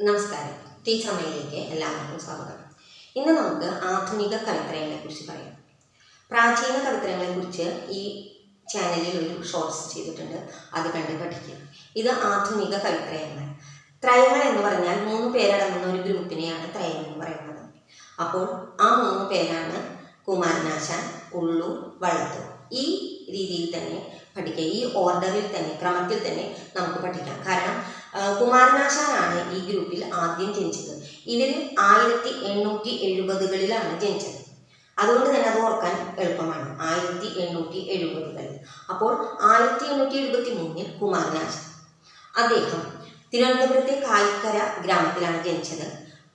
നമസ്കാരം. ടീച്ചർ അമ്മയിലേക്ക് എല്ലാവർക്കും സ്വാഗതം. ഇന്ന് നമുക്ക് ആധുനിക കവിത്രയങ്ങളെ കുറിച്ച് പറയാം. പ്രാചീന കവിത്രയങ്ങളെ കുറിച്ച് ഈ ചാനലിൽ ഒരു ഷോർട്സ് ചെയ്തിട്ടുണ്ട്. അത് കണ്ട് പഠിക്കുക ഇത് ആധുനിക കവിത്രയങ്ങൾ ത്രയങ്ങൾ എന്ന് പറഞ്ഞാൽ മൂന്ന് പേരടങ്ങുന്ന ഒരു ഗ്രൂപ്പിനെയാണ് ത്രയം എന്ന് പറയുന്നത്. അപ്പോൾ ആ മൂന്ന് പേരാണ് കുമാരനാശാൻ ഉള്ളു വള്ളത്തു. ഈ രീതിയിൽ തന്നെ പഠിക്കുക ഈ ഓർഡറിൽ തന്നെ ക്രമത്തിൽ തന്നെ നമുക്ക് പഠിക്കാം. കാരണം കുമാരനാശാനാണ് ഈ ഗ്രൂപ്പിൽ ആദ്യം ജനിച്ചത്. ഇവർ ആയിരത്തി എണ്ണൂറ്റി എഴുപതുകളിലാണ് ജനിച്ചത്. അതുകൊണ്ട് തന്നെ അത് ഓർക്കാൻ എളുപ്പമാണ്. ആയിരത്തി എണ്ണൂറ്റി എഴുപതുകളിൽ. അപ്പോൾ ആയിരത്തി എണ്ണൂറ്റി എഴുപത്തി മൂന്നിൽ കുമാരനാശാൻ. അദ്ദേഹം തിരുവനന്തപുരത്തെ കായിക്കര ഗ്രാമത്തിലാണ് ജനിച്ചത്.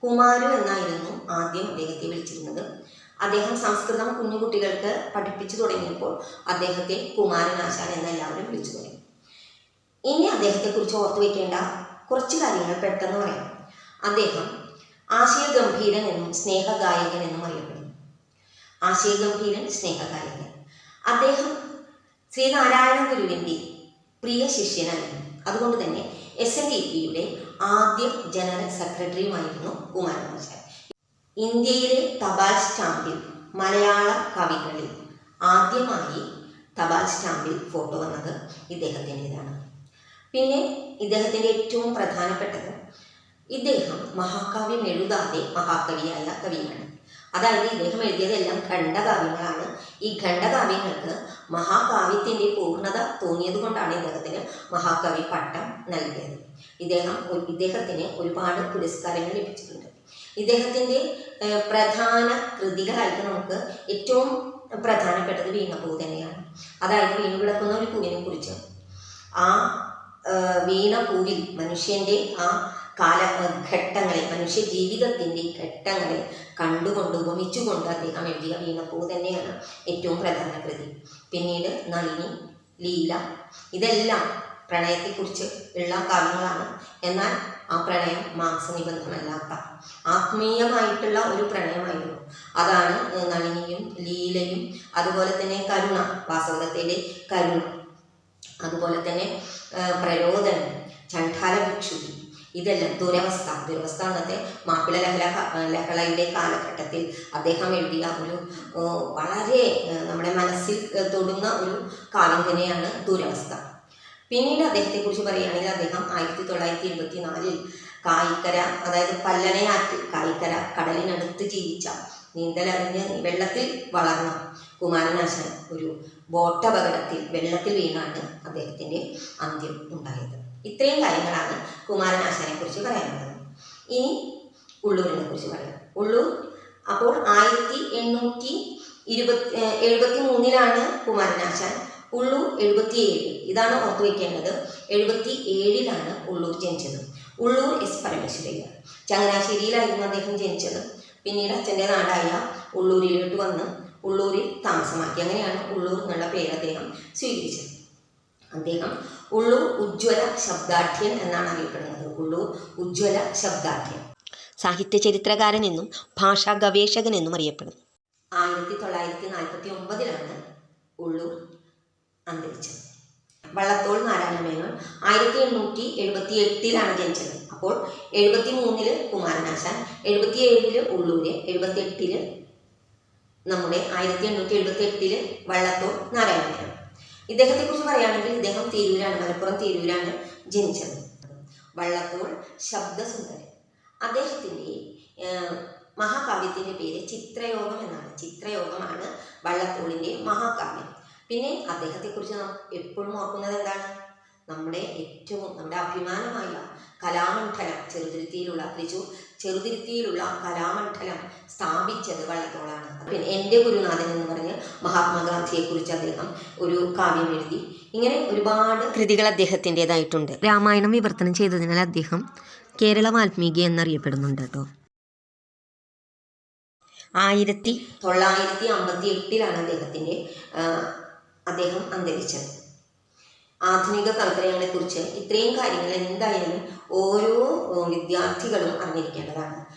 കുമാരു എന്നായിരുന്നു ആദ്യം അദ്ദേഹത്തെ വിളിച്ചിരുന്നത്. അദ്ദേഹം സംസ്കൃതം കുഞ്ഞുകുട്ടികൾക്ക് പഠിപ്പിച്ചു തുടങ്ങിയപ്പോൾ അദ്ദേഹത്തെ കുമാരനാശാൻ എന്ന് എല്ലാവരും വിളിച്ചു തുടങ്ങി. ഇനി അദ്ദേഹത്തെക്കുറിച്ച് ഓർത്തു വെക്കേണ്ട കുറച്ച് കാര്യങ്ങൾ പെട്ടെന്ന് പറയാം. അദ്ദേഹം ആശയഗംഭീരൻ എന്നും സ്നേഹഗായകൻ എന്നും അറിയപ്പെടുന്നു. ആശയഗംഭീരൻ സ്നേഹഗായകൻ. അദ്ദേഹം ശ്രീനാരായണ ഗുരുവിന്റെ പ്രിയ ശിഷ്യനായിരുന്നു. അതുകൊണ്ട് തന്നെ എസ് എൻ ഡി പിയുടെ ആദ്യ ജനറൽ സെക്രട്ടറിയുമായിരുന്നു കുമാരനാശാൻ. ഇന്ത്യയിലെ തപാൽ സ്റ്റാമ്പിൽ മലയാള കവികളിൽ ആദ്യമായി തപാൽ സ്റ്റാമ്പിൽ ഫോട്ടോ വന്നത് ഇദ്ദേഹത്തിന്റെതാണ്. പിന്നെ ഇദ്ദേഹത്തിന്റെ ഏറ്റവും പ്രധാനപ്പെട്ടത് ഇദ്ദേഹം മഹാകാവ്യം എഴുതാതെ മഹാകവിയായ കവിയാണ്. അതായത് ഇദ്ദേഹം എഴുതിയതെല്ലാം ഖണ്ഡകാവ്യങ്ങളാണ്. ഈ ഖണ്ഡകാവ്യങ്ങൾക്ക് മഹാകാവ്യത്തിന്റെ പൂർണത തോന്നിയത് കൊണ്ടാണ് ഇദ്ദേഹത്തിന് മഹാകവി പട്ടം നൽകിയത്. ഇദ്ദേഹം ഇദ്ദേഹത്തിന് ഒരുപാട് പുരസ്കാരങ്ങൾ ലഭിച്ചിട്ടുണ്ട്. ഇദ്ദേഹത്തിന്റെ പ്രധാന കൃതികളായിട്ട് നമുക്ക് ഏറ്റവും പ്രധാനപ്പെട്ടത് വീണപൂ തന്നെയാണ് അതായത് വീണു കിടക്കുന്ന ഒരു പൂവിനെ കുറിച്ച് ആ ഏഹ്, വീണപൂവിൽ മനുഷ്യന്റെ ആ കാല ഘട്ടങ്ങളെ മനുഷ്യ ജീവിതത്തിന്റെ ഘട്ടങ്ങളെ കണ്ടുകൊണ്ട് ഉപമിച്ചുകൊണ്ട് അദ്ദേഹം എഴുതിയ വീണപ്പൂ തന്നെയാണ് ഏറ്റവും പ്രധാന കൃതി. പിന്നീട് നളിനി ലീല ഇതെല്ലാം പ്രണയത്തെക്കുറിച്ച് ഉള്ള കാവ്യങ്ങളാണ്. എന്നാൽ ആ പ്രണയം മാംസനിബന്ധമല്ലാത്ത ആത്മീയമായിട്ടുള്ള ഒരു പ്രണയമായിരുന്നു. അതാണ് നളിനിയും ലീലയും അതുപോലെ തന്നെ കരുണ വാസവദത്തിന്റെ കരുണ. അതുപോലെ തന്നെ പ്രലോദനം ചണ്ഡാല ഭിക്ഷുകി ഇതെല്ലാം ദുരവസ്ഥ ദുരവസ്ഥ അന്നത്തെ മാപ്പിള ലഹള ലഹളയുടെ കാലഘട്ടത്തിൽ അദ്ദേഹം എഴുതിയ ഒരു വളരെ നമ്മുടെ മനസ്സിൽ തൊടുന്ന ഒരു കാലം തന്നെയാണ് ദുരവസ്ഥ. പിന്നീട് അദ്ദേഹത്തെക്കുറിച്ച് പറയുകയാണെങ്കിൽ അദ്ദേഹം ആയിരത്തി തൊള്ളായിരത്തി എഴുപത്തി നാലിൽ കായിക്കര അതായത് പല്ലനയാറ്റ് കായിക്കര കടലിനടുത്ത് ജീവിച്ച നീന്തലറിഞ്ഞ് വെള്ളത്തിൽ വളർന്ന കുമാരനാശൻ ഒരു ബോട്ടപകടത്തിൽ വെള്ളത്തിൽ വീണാണ് അദ്ദേഹത്തിന്റെ അന്ത്യം ഉണ്ടായത്. ഇത്രയും കാര്യങ്ങളാണ് കുമാരനാശാനെ കുറിച്ച് പറയാനുള്ളത്. ഇനി ഉള്ളൂരിനെ കുറിച്ച് പറയാം. ഉള്ളൂർ അപ്പോൾ ആയിരത്തി എണ്ണൂറ്റി ഇരുപത്തി എഴുപത്തി മൂന്നിലാണ് കുമാരനാശാൻ ഉള്ളൂർ എഴുപത്തിയേഴ് ഇതാണ് ഓർത്തു വയ്ക്കേണ്ടത് എഴുപത്തി ഏഴിലാണ് ഉള്ളൂർ ജനിച്ചത്. ഉള്ളൂർ എസ് പരമേശ്വരയ്യ. ചങ്ങനാശ്ശേരിയിലായിരുന്നു അദ്ദേഹം ജനിച്ചത്. പിന്നീട് അച്ഛന്റെ നാടായ ഉള്ളൂരിലോട്ട് വന്ന് ഉള്ളൂരിൽ താമസമാക്കി. അങ്ങനെയാണ് ഉള്ളൂർ എന്നുള്ള പേര് അദ്ദേഹം സ്വീകരിച്ചത്. അദ്ദേഹം ഉള്ളൂർ ഉജ്ജ്വല ശബ്ദാഠ്യൻ എന്നാണ് അറിയപ്പെടുന്നത്. ഉള്ളൂർ ഉജ്ജ്വല ശബ്ദാഠ്യൻ സാഹിത്യ ചരിത്രകാരൻ എന്നും ഭാഷാ ഗവേഷകൻ എന്നും അറിയപ്പെടുന്നു. ആയിരത്തി തൊള്ളായിരത്തി നാൽപ്പത്തി ഒമ്പതിലാണ് ഉള്ളൂർ അന്തരിച്ചത്. വള്ളത്തോൾ നാരായണ മേനോൻ ആയിരത്തി എണ്ണൂറ്റി എഴുപത്തി എട്ടിലാണ് ജനിച്ചത്. അപ്പോൾ എഴുപത്തി മൂന്നിൽ കുമാരനാശാൻ എഴുപത്തി ഏഴിൽ ഉള്ളൂര് എഴുപത്തി എട്ടിൽ നമ്മുടെ ആയിരത്തി എണ്ണൂറ്റി എഴുപത്തി എട്ടിൽ വള്ളത്തോൾ നാരായണ മേനോൻ. ഇദ്ദേഹത്തെ കുറിച്ച് പറയുകയാണെങ്കിൽ ഇദ്ദേഹം തിരൂരാണ് മലപ്പുറം തിരൂരാണ് ജനിച്ചത്. വള്ളത്തോൾ ശബ്ദസുന്ദരൻ. അദ്ദേഹത്തിന്റെ മഹാകാവ്യത്തിന്റെ പേര് ചിത്രയോഗം എന്നാണ്. ചിത്രയോഗമാണ് വള്ളത്തോളിന്റെ മഹാകാവ്യം. പിന്നെ അദ്ദേഹത്തെക്കുറിച്ച് നാം എപ്പോഴും ഓർക്കുന്നത് എന്താണ്? നമ്മുടെ ഏറ്റവും നമ്മുടെ അഭിമാനമായ കലാമണ്ഡലം ചെറുതിരുത്തിയിലുള്ള തൃശൂർ ചെറുതിരുത്തിയിലുള്ള കലാമണ്ഡലം സ്ഥാപിച്ചത് വള്ളത്തോളാണ്. പിന്നെ എന്റെ ഗുരുനാഥൻ എന്ന് പറഞ്ഞ് മഹാത്മാഗാന്ധിയെക്കുറിച്ച് അദ്ദേഹം ഒരു കാവ്യം എഴുതി. ഇങ്ങനെ ഒരുപാട് കൃതികൾ അദ്ദേഹത്തിന്റെതായിട്ടുണ്ട്. രാമായണം വിവർത്തനം ചെയ്തതിനാൽ അദ്ദേഹം കേരള വാൽമീകി എന്നറിയപ്പെടുന്നുണ്ട് കേട്ടോ. ആയിരത്തി തൊള്ളായിരത്തി അമ്പത്തി എട്ടിലാണ് അദ്ദേഹത്തിന്റെ അദ്ദേഹം അന്തരിച്ചത്. ആധുനിക കവിത്രയങ്ങളെ കുറിച്ച് ഇത്രയും കാര്യങ്ങൾ എന്തായാലും ഓരോ വിദ്യാർത്ഥികളും അറിഞ്ഞിരിക്കേണ്ടതാണ്.